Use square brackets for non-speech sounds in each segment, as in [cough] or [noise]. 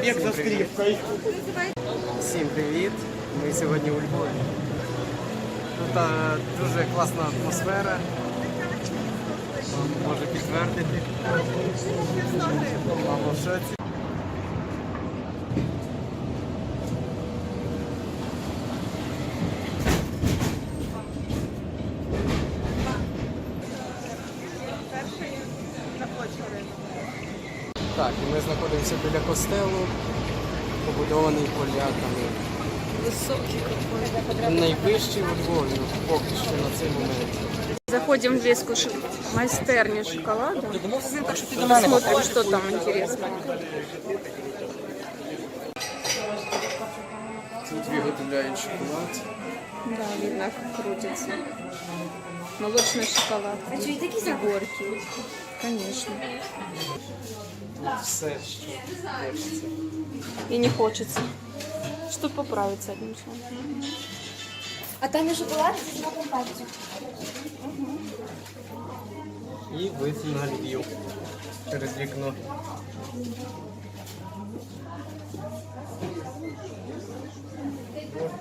Побег за скрипкой. Всім привіт! Ми сьогодні у Львові. Тут а, дуже класна атмосфера. Може підтвердити. Мамо в шоці. Так, і ми знаходимося біля костелу, побудований поляками. Высокий какой. Найвищий у Львові поки що на цей момент. Заходим в Леску ш- майстерню шоколада. Посмотрим, что там интересного. Тут виготовляють шоколад. Да, видно, как крутится. Молочный шоколад. А что, и такие горькие? Конечно. Все, що хочеться. И не хочется. Что поправиться одним словом. А там і шоколад з смаком пальців. І вид на Львів через вікно.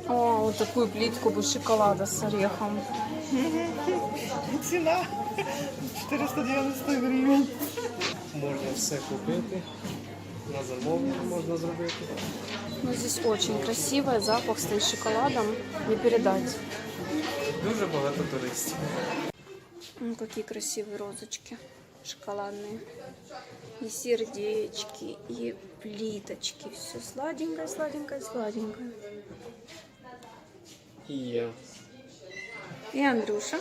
О, вот такую плитку бы шоколада с орехом. [laughs] Цена 490 гривен. Можна все купити. На замовлення можна зробити. Ну, здесь очень красивое, запах стоит шоколадом. Не передать. Дуже багато туристів. Ну, какие красивые розочки шоколадные. И сердечки, и плиточки. Все сладенькое, сладенькое, сладенькое. І я. И Андрюша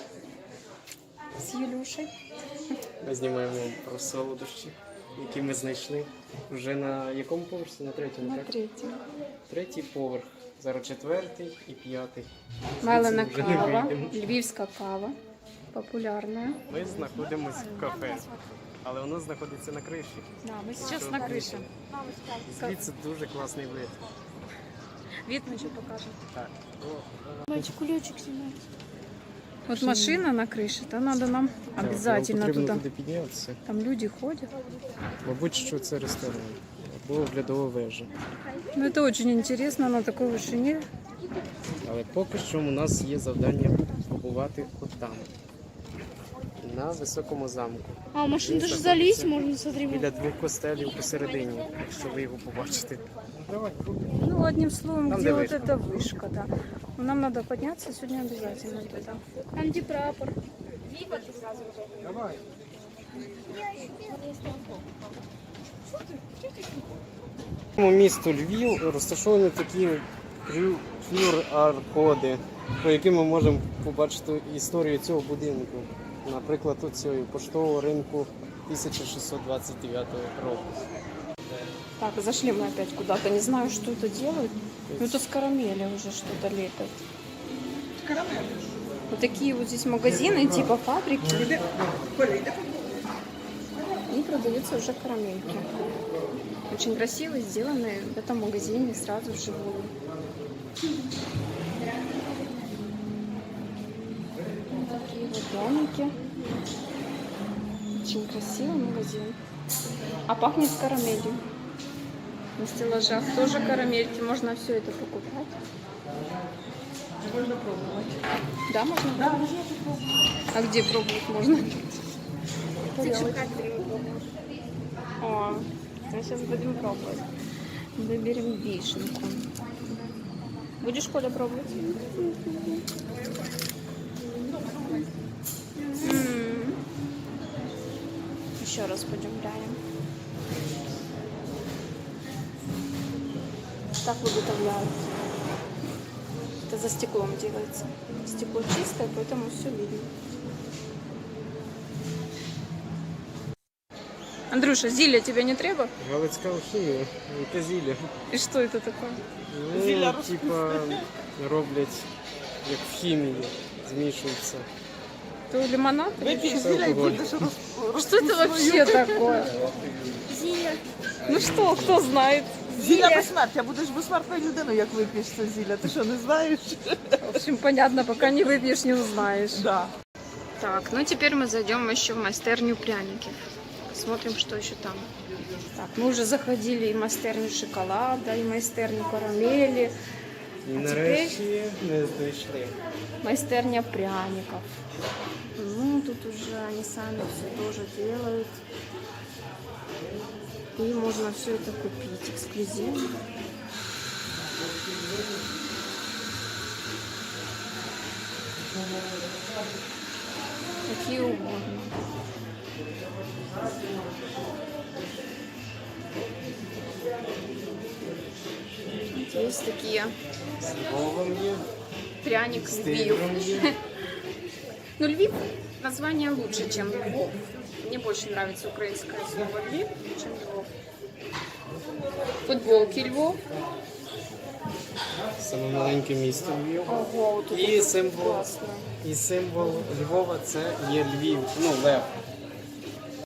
с Юлюшей. Ми знімаємо про солодощі, які ми знайшли. Вже на якому поверсі? На третьому, На так? третьем. Третій поверх. Зараз четвертий і п'ятий. Мелена вже не кава, вийдемо. львівська кава, популярная. Ми знаходимося в кафе, але воно знаходиться на криші. Да, мы сейчас на крыше. Звідси дуже класний вид. Вид мы еще покажем. Так. О, Мальчик кулечик снимает. Вот машина на крыше, то надо нам так, обязательно нам потрібно туда. буде піднятися. Там люди ходят. Мабуть, що це ресторан або оглядова вежа. Ну, это очень интересно на такой вышине. Але поки що у нас є завдання побувати от там, на високому замку. А, в машину Він даже знаходиться залезть можно, смотри. Біля двох костелів посередині, якщо ви його побачите. Давай. Ну, одним словом, Там, где где вот вышка. эта вышка, да. Ну, Нам надо подняться сегодня обязательно туда. Там где прапор. У місту Львів розташовані такі флюр-аркоди, про які ми можемо побачити історію цього будинку. Наприклад, тут цього поштового ринку 1629 року. Так, зашли мы опять куда-то. Не знаю, что это делают. Ну, это с карамели уже что-то лепят. Вот такие вот здесь магазины, типа фабрики. И продаются уже карамельки. Очень красиво сделаны в этом магазине сразу вживую. Такие вот домики. Очень красивый магазин. А пахнет карамелью. На стеллажах тоже карамельки. Можно все это покупать. Можно пробовать. Да, можно? Да, А где пробовать можно? О, мы сейчас будем пробовать. Выберем вишенку. Будешь, Коля, пробовать? Еще раз пойдем Так выготовляют. Это за стеклом делается. Стекло чистое, поэтому все видно. Андрюша, зелья тебе не треба? Галицька алхімія, яке зілля. И что это такое? Ну, Зілля типа роблять як в хімії, змішуються. Это лимонад? или Выпей что? зеля и алкоголь. будешь рас- Что это вообще такое? Зія. Ну что, кто знает? Зілля безсмертя, будеш безсмертною людиною, як вип'єш це зілля. Ти що, не знаєш? В общем, понятно, пока не выпьешь, не узнаешь. Да. Так, ну теперь мы зайдем еще в мастерню пряников. Смотрим, что еще там. Так, мы уже заходили и в майстерню шоколада, и в майстерню карамели, І А нарешті не знайшли. майстерня пряников. Ну, тут уже они сами все тоже делают. И можно все это купить эксклюзивно. Какие угодно. Есть такие пряник Львив. [laughs] Ну, Львив название лучше, чем Львов. Мне больше нравится украинское слово Львив, чем Львов. Футболки Львов. Саме маленьке місто Львів. Ого, вот тут І вот символ. классно. І символ Львова це є Львів, ну Лев.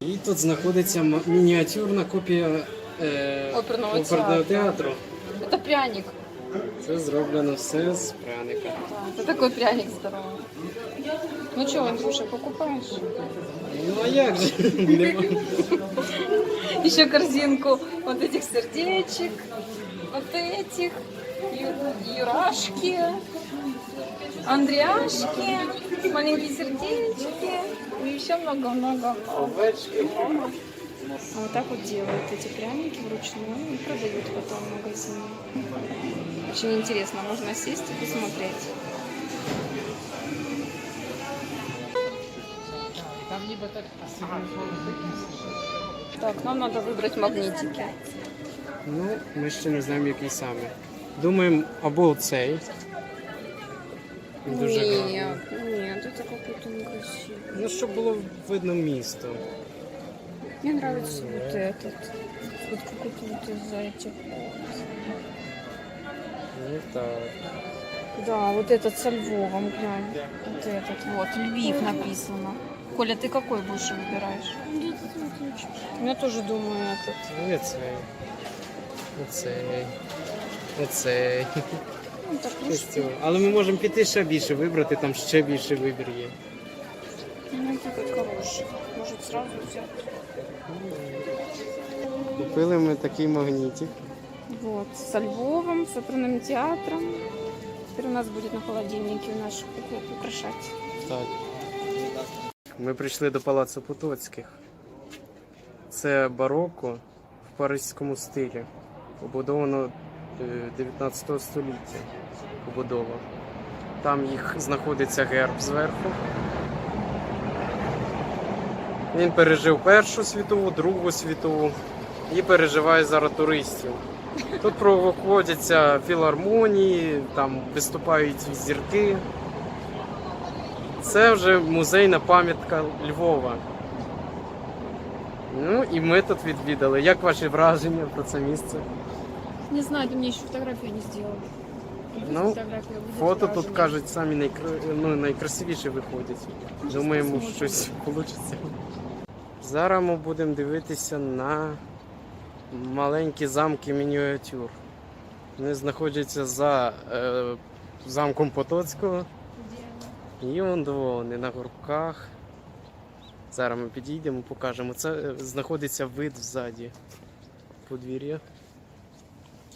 І тут знаходиться м- мініатюрна копія е, Оперного оперного театру. театру. Это пряник. Це зроблено все з пряника. Да, это такой пряник здоровый. Ну что, Андрюша, покупаешь? Ну а як же? [laughs] Еще корзинку вот этих сердечек, вот этих, ю- юрашки, андреашки, маленькие сердечки и еще много-много. Овечки. А вот так вот делают эти пряники вручную и продают потом в магазине. Очень интересно, можно сесть и посмотреть. Так, нам надо выбрать магнитики. Ну, ми ще не знаємо, який саме. Думаємо, або цей. Він Дуже гарний. Нет, нет, это какой-то некрасивый. Ну, щоб було видно місто. Мне нравится вот этот. Вот какой-то вот из этих. Ну так. Да, вот этот со Львовом, глянь. Вот этот вот, Львив написано. Коля, ты какой больше выбираешь? Я тоже думаю этот. Ну, і цей. Оцей. Оцей. Ну, так Ось лучше. цього. Але ми можемо піти ще більше вибрати, там ще більше вибір є. Ну, этот хороший. Может, сразу взять. Купили ми такий магнітик. Вот, со Львовом, с оперным театром. Теперь у нас будет на холодильнике наш ук- украшать. Так. Ми прийшли до палацу Потоцьких. Це бароко в паризькому стилі. Побудовано е, 19 століття. Побудова. Там їх знаходиться герб зверху. Він пережив Першу світову, Другу світову і переживає зараз туристів. Тут проводяться філармонії, там виступають зірки. Це вже музейна пам'ятка Львова. Ну і ми тут відвідали. Як ваші враження про це місце? Не знаю, ты мне еще фотографию не сделал. Ну, Фото тут кажуть самі найкра... ну, найкрасивіші виходять. Думаємо, щось вийде. Зараз ми будемо дивитися на маленькі замки мініатюр. Вони знаходяться за е, замком Потоцького. І он до вони на горбках. Зараз ми підійдемо, покажемо. Це е, знаходиться вид ззаді подвір'я.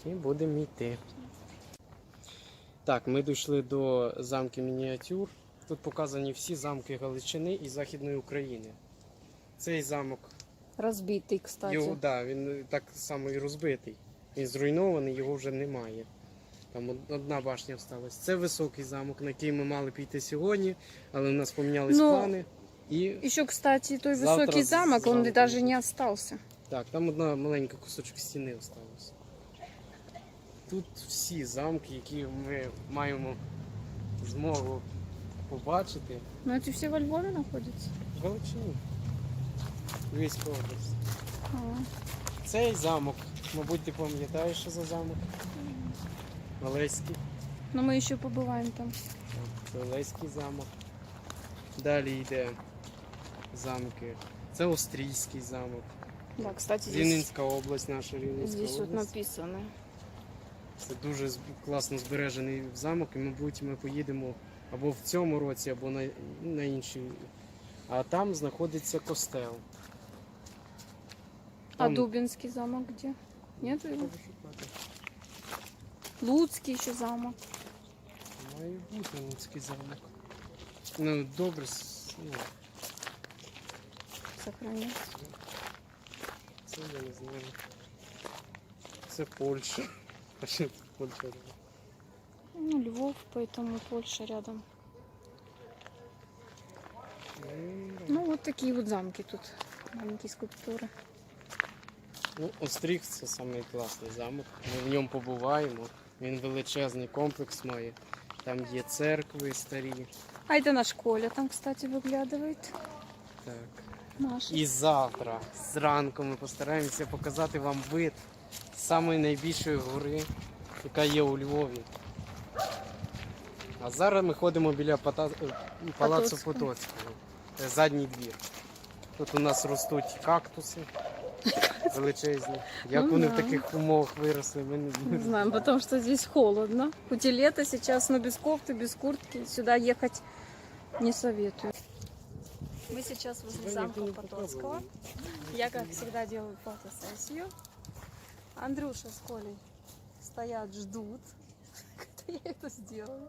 І будемо йти. Так, ми дійшли до замків мініатюр. Тут показані всі замки Галичини і Західної України. Цей замок, Разбитый, кстати. його, да, він так само і розбитий. Він зруйнований, його вже немає. Там одна башня осталась. Це високий замок, на який ми мали піти сьогодні, але у нас помінялись Ну, плани. І Еще, кстати, той Завтра высокий замок, он замок даже не остался. так, там одна маленька кусочок стіни осталась. Тут всі замки, які ми маємо змогу побачити. Но эти все во Львове находятся. В Галичині. Львівська область. Цей замок, мабуть, ти пам'ятаєш, що за замок? Олеський. Но мы еще побываем там. Це Олеський замок. Далі йде замки. Це Острійський замок. Да, кстати, здесь, Рівненська область, наша Рівненська здесь вот область. написано. Це дуже з- класно збережений замок, і, мабуть, ми поїдемо або в цьому році, або на, на інший. А там знаходиться костел. А Там- Дубинский замок где? Нет его? Луцкий еще замок. Має бути Луцький замок. Ну, добре, ну, Сохранился. це я не знаю. Це Польща. А що це Польща? робить? Ну, Львов, поэтому Польша рядом. Ну. Ну, вот такие вот замки тут. Маленькие скульптуры. Ну, Остріг це самий класний замок. Ми в ньому побуваємо. Він величезний комплекс має. Там є церкви старі. А это наш Коля там, кстати, выглядывает. Так. Наш. І завтра зранку ми постараємося показати вам вид самої найбільшої гори, яка є у Львові. А зараз ми ходимо біля Пата- е, палацу Потоцького. Потоцького. Це задній двір. Тут у нас ростуть кактуси величезні. Як Ну вони да. в таких умовах виросли, ми не Не знаємо. знаем, потому что здесь холодно. Хоть и лето сейчас, но без кофты, без куртки сюда ехать не советую. Мы сейчас возле Тебе замка ніхто не Потоцкого. показував. Я, как всегда, делаю фотосессию. Андрюша с Колей стоят, ждут, [laughs] когда я это сделаю.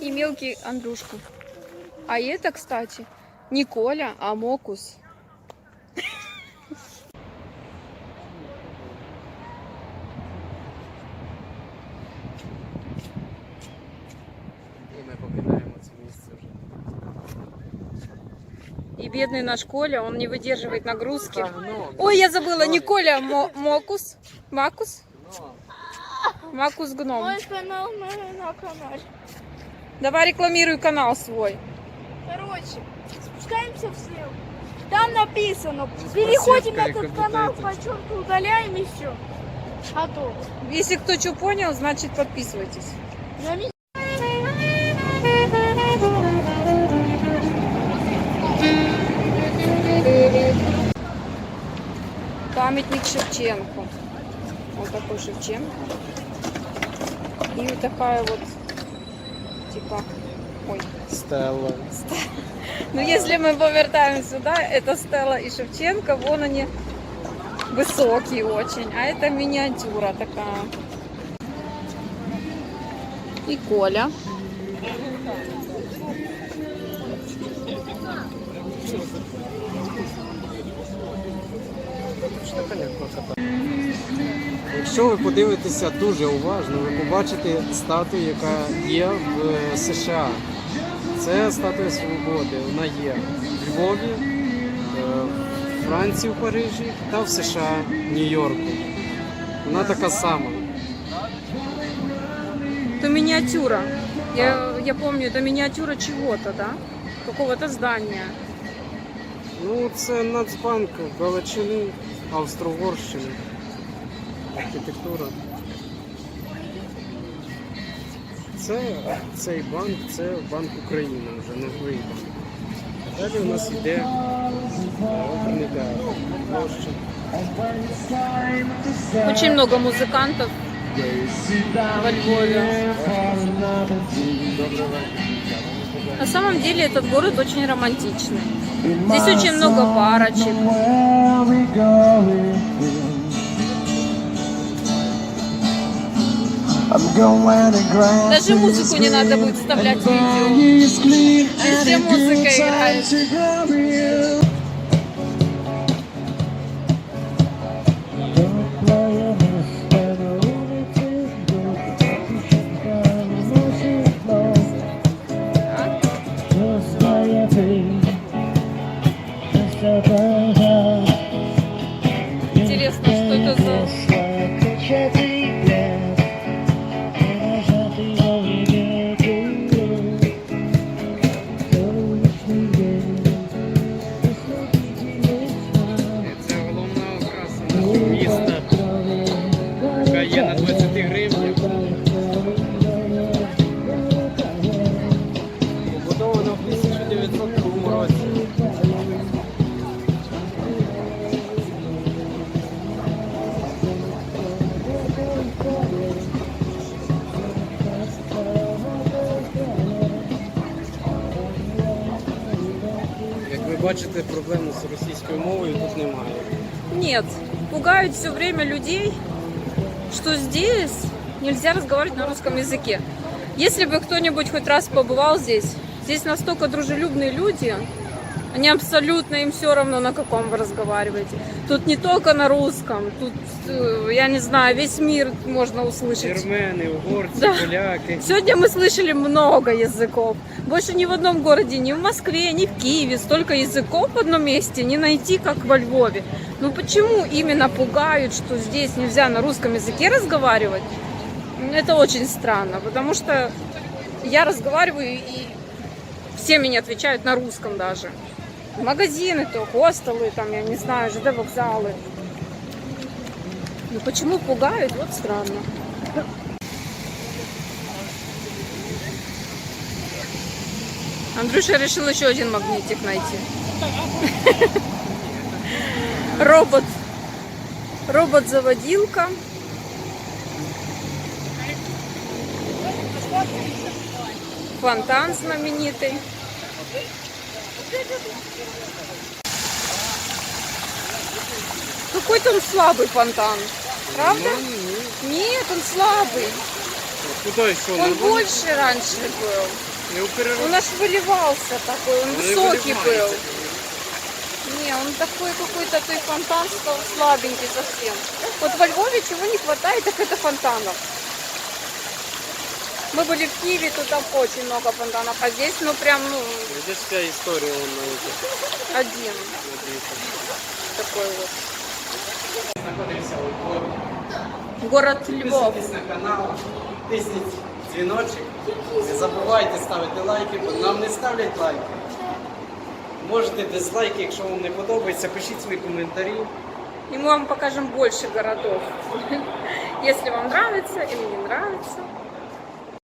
И мелкий Андрюшку. А это, кстати, не Коля, а Мокус. І ми покидаємо це місце вже. И бедный наш Коля, он не выдерживает нагрузки. Так, ну, Ой, я забыла, не Ой. Коля, а Мо- Мокус. Макус? ну. Макус гном. Мой канал у мене на каналі. Давай рекламируй канал свой. Короче, спускаемся в ссылку. Там написано, переходим на этот канал, подчеркну, удаляем и все. Готово. Если кто что понял, значит подписывайтесь. Памятник Шевченко. Вот такой Шевченко. И вот такая вот, типа, ой. Стелла. Ну, если мы повертаем сюда, это Стелла и Шевченко, вон они высокие очень, а это миниатюра такая. И Коля. Якщо ви подивитеся дуже уважно, ви побачите статую, яка є в е, США. Це статуя свободи. Вона є в Львові, е, в Франції, в Парижі та в США, Нью-Йорку. Вона така сама. Это миниатюра. Я, я помню, это миниатюра чего-то, да? Какого-то здания. Ну, це Нацбанк Галичини, Австро-Угорщини. Архітектура. Це цей банк, це Банк України вже новий банк. Далі у нас йде оперний театр. Площа. Очень много музыкантов во Львове. На самом деле этот город очень романтичный. Здесь очень много парочек. Даже музыку не надо будет вставлять в видео. Везде музыка играет. бачите, проблему з російською мовою тут немає. Нет, пугают все время людей, что здесь нельзя разговаривать на русском языке. Если бы кто-нибудь хоть раз побывал здесь, здесь настолько дружелюбные люди, они абсолютно им все равно, на каком вы разговариваете. Тут не только на русском, тут, э, я не знаю, весь мир можно услышать. Вірмени, угорці, Да. поляки. Сегодня мы слышали много языков. Больше ни в одном городе, ни в Москве, ни в Киеве столько языков в одном месте не найти, как во Львове. Ну почему именно пугают, что здесь нельзя на русском языке разговаривать? Это очень странно, потому что я разговариваю и все мне отвечают на русском даже. Магазины, то хостелы, там, я не знаю, ЖД вокзалы. Ну почему пугают? Вот странно. Андрюша решил еще один магнитик найти. Робот. Робот-заводилка. Фонтан знаменитый. Какой-то он слабый фонтан. Правда? Ну. Нет, он слабый. Куди що? Он больше раньше был. Он аж выливался такой, он Ну высокий был. Не, он такой какой-то, то и фонтан стал слабенький совсем. Вот во Львове чего не хватает, так это фонтанов. Мы были в Киеве, тут там очень много фонтанов, а здесь, ну, прям, ну, Де ж вся історія он на один такой вот. Знаходимося у Львові. Город Львов. Підписуйтесь на канал, тисніть дзвіночок. Не забувайте ставити лайки, бо нам не ставлять лайки. Можете дизлайки, якщо вам не подобається, пишіть свої коментарі. И мы вам покажем больше городов. Если вам нравится или не нравится.